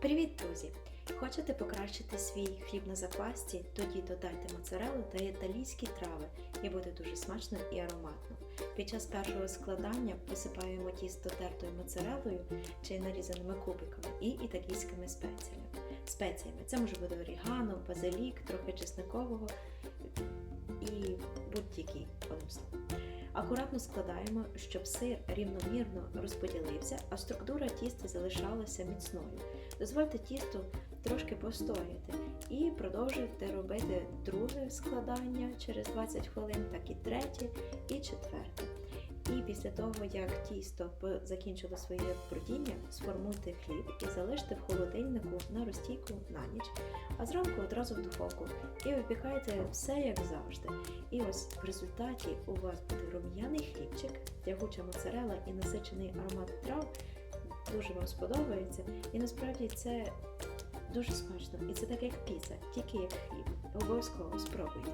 Привіт, друзі! Хочете покращити свій хліб на заквасті? Тоді додайте моцарелу та італійські трави і буде дуже смачно і ароматно. Під час першого складання посипаємо тісто тертою моцарелою чи нарізаними кубиками і італійськими спеціями. Спеціями це може бути орігано, базилік, трохи чесникового і будь-який одним словом. Акуратно складаємо, щоб сир рівномірно розподілився, а структура тіста залишалася міцною. Дозвольте тісту трошки постояти і продовжуйте робити друге складання через 20 хвилин, так і третє, і четверте. І після того, як тісто закінчило своє бродіння, сформуйте хліб і залиште в холодильнику на розтійку на ніч, а зранку одразу в духовку і випікайте все як завжди. І ось в результаті у вас буде рум'яний хлібчик, тягуча моцарела і насичений аромат трав. Дуже вам сподобається. І насправді це дуже смачно. І це так як піца, тільки як хліб. Обов'язково спробуйте.